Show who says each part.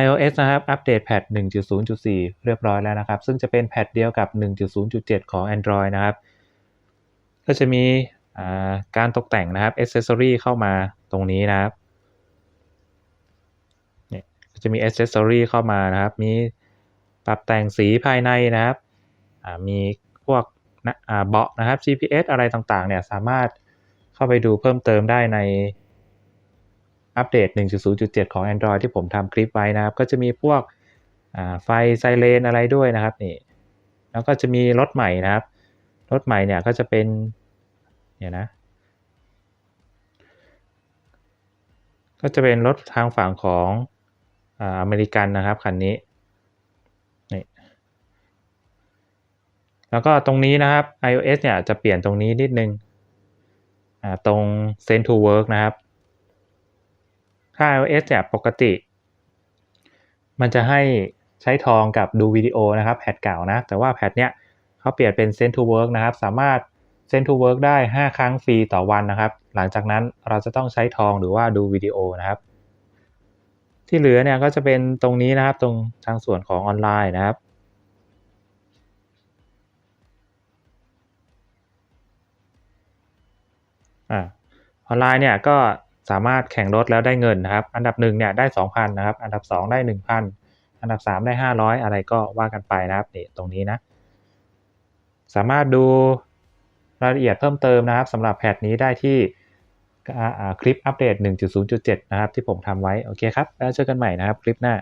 Speaker 1: iOS นะครับ อัปเดตแพท1.0.4 เรียบร้อยแล้วนะครับ ซึ่งจะเป็นแพทเดียวกับ 1.0.7 ของ Android นะครับ ก็จะมีการตกแต่งนะครับ Accessory เข้ามาตรงนี้นะครับเนี่ยจะมี Accessory เข้ามานะครับ มีปรับแต่งสีภายในนะครับ มีพวกนะอ่าเบาะนะครับ GPS อะไรต่างๆ เนี่ยสามารถเข้าไปดูเพิ่มเติมได้ใน อัปเดต 1.0.7 ของ Android ที่ผมทำคลิปไว้นะครับ ก็จะมีพวกไฟไซเรนอะไรด้วยนะครับนี่แล้วก็จะมีรถใหม่นะครับ รถใหม่เนี่ยก็จะเป็นเนี่ยนะ ก็จะเป็นรถทางฝั่งของอเมริกันนะครับคันนี้นี่แล้วก็ตรงนี้นะครับ iOS เนี่ยจะเปลี่ยนตรงนี้นิดนึงตรง Send to Work นะครับา iOS เนี่ยปกติ มันจะให้ใช้ทองกับดูวิดีโอนะครับแพทเก่านะ แต่ว่าแพทเนี้ยเขาเปลี่ยนเป็น Send to Work นะครับ สามารถ Send to Work ได้ 5 ครั้งฟรีต่อวันนะครับ หลังจากนั้นเราจะต้องใช้ทองหรือว่าดูวิดีโอนะครับ ที่เหลือเนี่ยก็จะเป็นตรงนี้นะครับ ตรงทางส่วนของออนไลน์นะครับอออนไลน์เนี่ยก็ สามารถแข่งรถแล้วได้เงินนะครับ อันดับหนึ่งเนี่ยได้ 2,000นะครับ อันดับ 2 ได้ 1,000 อันดับ 3 ได้ 500 อะไรก็ว่ากันไปนะครับนี่ตรงนี้นะ สามารถดูรายละเอียดเพิ่มเติมนะครับสำหรับแพทนี้ได้ที่คลิปอัปเดต 1.0.7 นะครับ ที่ผมทำไว้ โอเคครับ แล้วเจอกันใหม่นะครับ คลิปหน้า